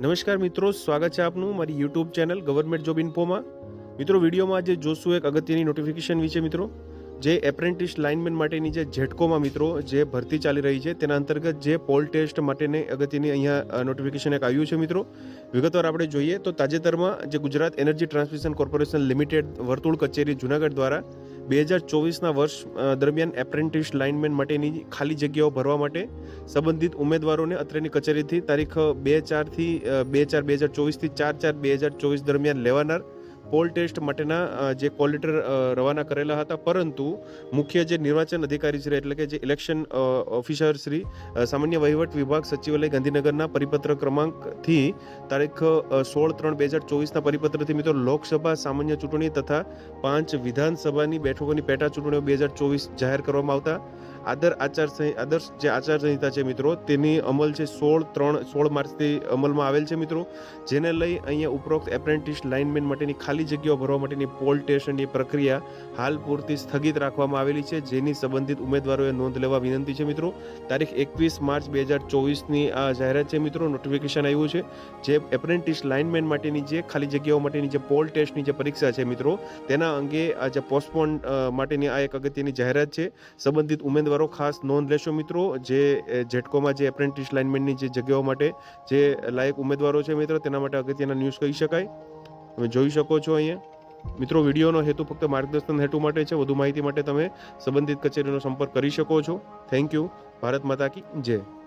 નમસ્કાર મિત્રો, સ્વાગત છે આપનું મારી યુટ્યુબ ચેનલ ગવર્મેન્ટ જોબ ઇન્ફોમાં મિત્રો, વિડીયોમાં આજે જોશું એક અગત્યની નોટિફિકેશન વિશે મિત્રો, જે એપ્રેન્ટિસ લાઇનમેન માટેની જે જેટકોમાં મિત્રો, જે ભરતી ચાલી રહી છે, તેના અંતર્ગત જે પોલ ટેસ્ટ માટેની અગત્યની અહીંયા નોટિફિકેશન એક આવ્યું છે મિત્રો. વિગતવાર આપણે જોઈએ તો તાજેતરમાં જે Gujarat energy transmission corporation limited વર્તુળ કચેરી જુનાગઢ દ્વારા બે હજાર ચોવીસના વર્ષ દરમિયાન એપ્રેન્ટિસ લાઇનમેન માટેની ખાલી જગ્યાઓ ભરવા માટે સંબંધિત ઉમેદવારોને અત્રેની કચેરીથી તારીખ બે ચારથી બે ચાર બે હજાર ચોવીસથી ચાર ચાર બે હજાર ચોવીસ દરમિયાન લેવાનાર પોલ ટેસ્ટ માટેના જે કોલિટર રવાના કરેલા હતા. પરંતુ મુખ્ય જે નિર્વાચન અધિકારી શ્રી એટલે કે જે ઇલેક્શન ઓફિસર શ્રી સામાન્ય વહીવટ વિભાગ સચિવાલય ગાંધીનગરના પરિપત્ર ક્રમાંકથી તારીખ સોળ ત્રણ બે હજાર ચોવીસના પરિપત્રથી મિત્રો લોકસભા સામાન્ય ચૂંટણી તથા પાંચ વિધાનસભાની બેઠકોની પેટા ચૂંટણીઓ બે હજાર ચોવીસ જાહેર કરવામાં આવતા. આદર આચાર આદર્શ જે આચારસંહિતા છે મિત્રો, તેની અમલ છે સોળ ત્રણ, સોળ માર્ચથી અમલમાં આવેલ છે મિત્રો. જેને લઈ અહીંયા ઉપરોક્ત એપ્રેન્ટિસ લાઇનમેન માટેની ખાલી જગ્યાઓ ભરવા માટેની પોલ ટેસ્ટની પ્રક્રિયા હાલ પૂરતી સ્થગિત રાખવામાં આવેલી છે. જેની સંબંધિત ઉમેદવારોએ નોંધ લેવા વિનંતી છે મિત્રો. તારીખ એકવીસ માર્ચ બે હજાર ચોવીસની આ જાહેરાત છે મિત્રો. નોટિફિકેશન આવ્યું છે જે એપ્રેન્ટિસ લાઇનમેન માટેની જે ખાલી જગ્યાઓ માટેની જે પોલ ટેસ્ટની જે પરીક્ષા છે મિત્રો, તેના અંગે આ જે પોસ્ટપોન માટેની આ એક અગત્યની જાહેરાત છે. સંબંધિત ઉમેદવારો ખાસ નોંધ લેશો મિત્રો, જે જેટકોમાં જે એપ્રેન્ટિસ લાઇનમેનની જે જગ્યાઓ માટે જે લાયક ઉમેદવારો છે મિત્રો, તેના માટે અગત્યના ન્યૂઝ કહી શકાય. તમે જોઈ શકો છો અહીંયા. મિત્રો, વિડીયોનો હેતુ ફક્ત માર્ગદર્શન હેતુ માટે છે, વધુ માહિતી માટે તમે સંબંધિત કચેરીનો સંપર્ક કરી શકો છો. થેન્ક યુ ભારત માતા કી જય.